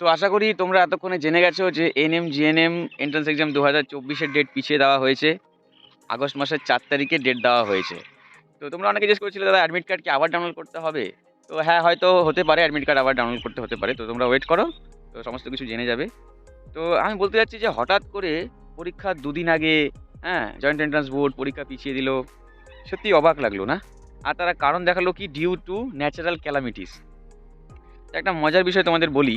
তো আশা করি তোমরা এতক্ষণে জেনে গেছো যে এনএম, জিএনএম এন্ট্রান্স এক্সাম দু হাজার চব্বিশের ডেট পিছিয়ে দেওয়া হয়েছে। আগস্ট মাসের চার তারিখে ডেট দেওয়া হয়েছে। তো তোমরা অনেকে জিজ্ঞেস করেছিলে, দাদা অ্যাডমিট কার্ড কি আবার ডাউনলোড করতে হবে? তো হ্যাঁ হয়তো হতে পারে অ্যাডমিট কার্ড আবার ডাউনলোড করতে হতে পারে। তো তোমরা ওয়েট করো, তো সমস্ত কিছু জেনে যাবে। তো আমি বলতে চাচ্ছি যে হঠাৎ করে পরীক্ষার দুদিন আগে হ্যাঁ জয়েন্ট এন্ট্রান্স বোর্ড পরীক্ষা পিছিয়ে দিল। সত্যি অবাক লাগল না? আর তারা কারণ দেখাল কি? ডিউ টু ন্যাচারাল ক্যালামিটিস একটা মজার বিষয় তোমাদের বলি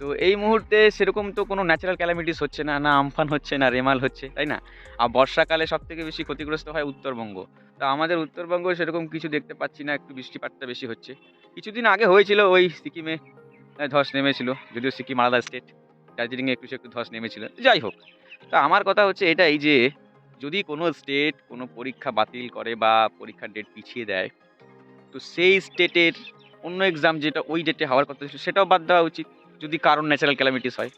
তো এই মুহূর্তে সেরকম তো কোনো ন্যাচারাল ক্যালামিটিস হচ্ছে না না আমফান হচ্ছে, না রেমাল হচ্ছে, তাই না? আর বর্ষাকালে সব থেকে বেশি ক্ষতিগ্রস্ত হয় উত্তরবঙ্গ। তো আমাদের উত্তরবঙ্গ সেরকম কিছু দেখতে পাচ্ছি না, একটু বৃষ্টিপাতটা বেশি হচ্ছে। কিছুদিন আগে হয়েছিল ওই সিকিমে ধস নেমেছিল, যদিও সিকিম আলাদা স্টেট দার্জিলিংয়ে একটু একটু ধস নেমেছিল। যাই হোক, তা আমার কথা হচ্ছে এটাই যে, যদি কোনো স্টেট কোনো পরীক্ষা বাতিল করে বা পরীক্ষার ডেট পিছিয়ে দেয়, তো সেই স্টেটের অন্য এক্সাম যেটা ওই ডেটে হওয়ার কথা ছিল, সেটাও বাদ দেওয়া উচিত। যদি কারণ ন্যাচারাল ক্যালামিটিস হয়।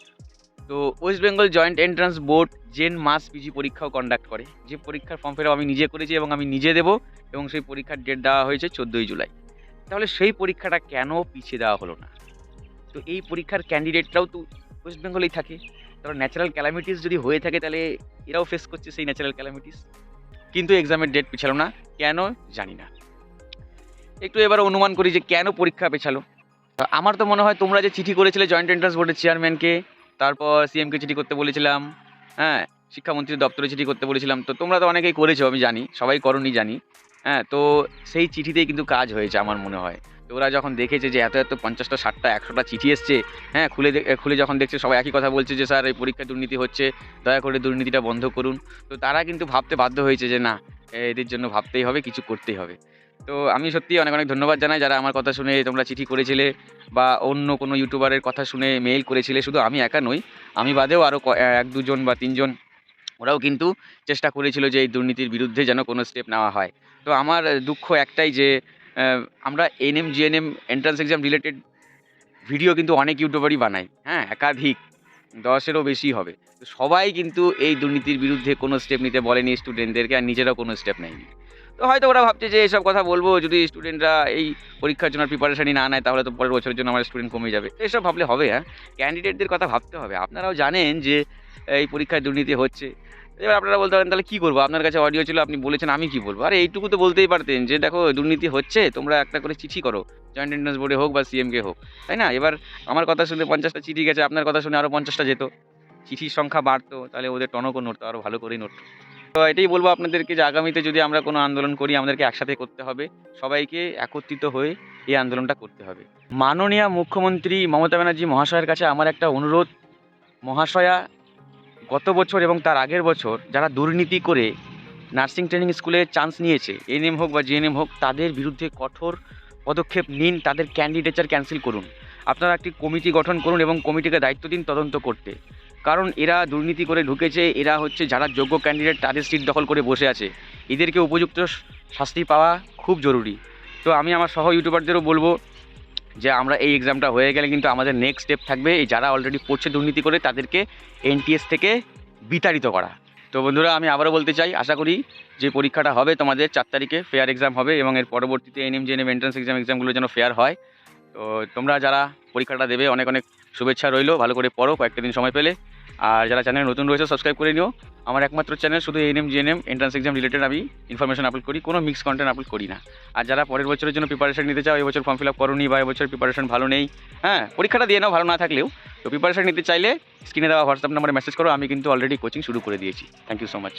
তো West Bengal joint entrance board gen মাস পিজি পরীক্ষাও কন্ডাক্ট করে। যে পরীক্ষার ফর্ম ফিল আমি নিজে করেছি এবং আমি নিজে দেবো এবং সেই পরীক্ষার ডেট দেওয়া হয়েছে চোদ্দোই জুলাই। তাহলে সেই পরীক্ষাটা কেন পিছিয়ে দেওয়া হলো না? তো এই পরীক্ষার ক্যান্ডিডেটরাও তো ওয়েস্ট বেঙ্গলেই থাকে। তাহলে ন্যাচারাল ক্যালামিটিস যদি হয়ে থাকে তাহলে এরাও ফেস করছে সেই ন্যাচারাল ক্যালামিটিস কিন্তু এক্সামের ডেট পিছালো না। কেন? জানি না। একটু এবার অনুমান করি যে কেন পরীক্ষা পেছালো? আমার তো মনে হয় তোমরা যে চিঠি করেছিলে জয়েন্ট এন্ট্রান্স বোর্ডের চেয়ারম্যানকে তারপর সিএমকে চিঠি করতে বলেছিলাম হ্যাঁ শিক্ষামন্ত্রীর দপ্তরে চিঠি করতে বলেছিলাম, তো তোমরা তো অনেকেই করেছ, আমি জানি, সবাই করনি জানি হ্যাঁ তো সেই চিঠিতেই কিন্তু কাজ হয়েছে আমার মনে হয়। তো ওরা যখন দেখেছে যে এত এত পঞ্চাশটা, ষাটটা, একশোটা চিঠি এসছে হ্যাঁ খুলে খুলে যখন দেখছে, সবাই একই কথা বলছে যে, স্যার, এই পরীক্ষা দুর্নীতি হচ্ছে, দয়া করে দুর্নীতিটা বন্ধ করুন। তো তারা কিন্তু ভাবতে বাধ্য হয়েছে যে, না, এদের জন্য ভাবতেই হবে, কিছু করতেই হবে। তো আমি সত্যি অনেক অনেক ধন্যবাদ জানাই যারা আমার কথা শুনে তোমরা চিঠি করেছিলে বা অন্য কোনো ইউটিউবারের কথা শুনে মেইল করেছিলে। শুধু আমি একা নই, আমি বাদেও আরও এক দুজন বা তিনজন ওরাও কিন্তু চেষ্টা করেছিল যে এই দুর্নীতির বিরুদ্ধে যেন কোনো স্টেপ নেওয়া হয়। তো আমার দুঃখ একটাই যে আমরা NM GNM entrance exam related video কিন্তু অনেক ইউটিউবারই বানাই হ্যাঁ একাধিক, দশেরও বেশি হবে। সবাই কিন্তু এই দুর্নীতির বিরুদ্ধে কোনো স্টেপ নিতে বলেনি স্টুডেন্টদেরকে আর নিজেরাও কোনো স্টেপ নেয়নি। তো হয়তো ওরা ভাবছে যে এসব কথা বলব, যদি স্টুডেন্টরা এই পরীক্ষার জন্য প্রিপারেশনই না নেয়, তাহলে তো পরের বছরের জন্য আমার স্টুডেন্ট কমে যাবে। এসব ভাবলে হবে হ্যাঁ? ক্যান্ডিডেটদের কথা ভাবতে হবে। আপনারাও জানেন যে এই পরীক্ষায় দুর্নীতি হচ্ছে। এবার আপনারা বলতে পারেন, তাহলে কী করব? আপনার কাছে অডিও ছিল, আপনি বলেছেন আমি কি বলব? আর এইটুকু তো বলতেই পারতেন যে, দেখো, দুর্নীতি হচ্ছে, তোমরা একটা করে চিঠি করো। জয়েন্ট এন্ট্রান্স বোর্ডে হোক বা সিএমকে হোক, তাই না? এবার আমার কথা শুনে পঞ্চাশটা চিঠি গেছে, আপনার কথা শুনে আরও পঞ্চাশটা যেত। চিঠির সংখ্যা বাড়তো, তাহলে ওদের টনকও নড়তো আরও ভালো করেই নড়তো। তো এটাই বলব আপনাদেরকে যে আগামীতে যদি আমরা কোনো আন্দোলন করি, আমাদেরকে একসাথে করতে হবে। সবাইকে একত্রিত হয়ে এই আন্দোলনটা করতে হবে। মাননীয় মুখ্যমন্ত্রী মমতা ব্যানার্জি মহাশয়ের কাছে আমার একটা অনুরোধ। মহাশয়া গত বছর এবং তার আগের বছর যারা দুর্নীতি করে নার্সিং ট্রেনিং স্কুলে চান্স নিয়েছে এনএম হোক বা জিএনএম হোক, তাদের বিরুদ্ধে কঠোর পদক্ষেপ নিন, তাদের ক্যান্ডিডেচার ক্যান্সেল করুন। আপনারা একটি কমিটি গঠন করুন এবং কমিটিকে দায়িত্ব দিন তদন্ত করতে। কারণ এরা দুর্নীতি করে ঢুকেছে, এরা হচ্ছে যারা যোগ্য ক্যান্ডিডেট তাদের সিট দখল করে বসে আছে। এদেরকে উপযুক্ত শাস্তি পাওয়া খুব জরুরি। তো আমি আমার সহ ইউটিউবারদেরও বলব যে আমরা এই এক্সামটা হয়ে গেলে কিন্তু আমাদের নেক্সট স্টেপ থাকবে এই যারা অলরেডি পড়ছে দুর্নীতি করে তাদেরকে এনটিএস থেকে বিতাড়িত করা। তো বন্ধুরা, আমি আবারও বলতে চাই, আশা করি যে পরীক্ষাটা হবে তোমাদের, চার তারিখে ফেয়ার এক্সাম হবে এবং এর পরবর্তীতে এনএম জেএনএম এন্ট্রান্স এক্সাম এক্সামগুলো যেন ফেয়ার হয়। তো তোমরা যারা পরীক্ষাটা দেবে, অনেক অনেক শুভেচ্ছা রইল, ভালো করে পড়ো, কয়েকটা দিন সময় পেলে। আর যারা চ্যানেল নতুন রয়েছে সাবস্ক্রাইব করে নিও। আমার একমাত্র চ্যানেল শুধু NM GNM entrance exam related আমি ইনফরমেশন আপলোড করি, কোনো মিক্স কন্টেন্ট আপলোড করি না। আর যারা পরের বছরের জন্য প্রিপারেশন নিতে চাও এই বছর ফর্ম ফিল আপ করোনি বা এবছর প্রিপারেশন ভালো নেই হ্যাঁ পরীক্ষাটা দিয়ে নাও, ভালো না থাকলেও। তো প্রিপারেশন নিতে চাইলে স্ক্রিনে দেওয়া হোয়াটসঅ্যাপ নাম্বারে মেসেজ করো, আমি কিন্তু অলরেডি কোচিং শুরু করে দিয়েছি। Thank you so much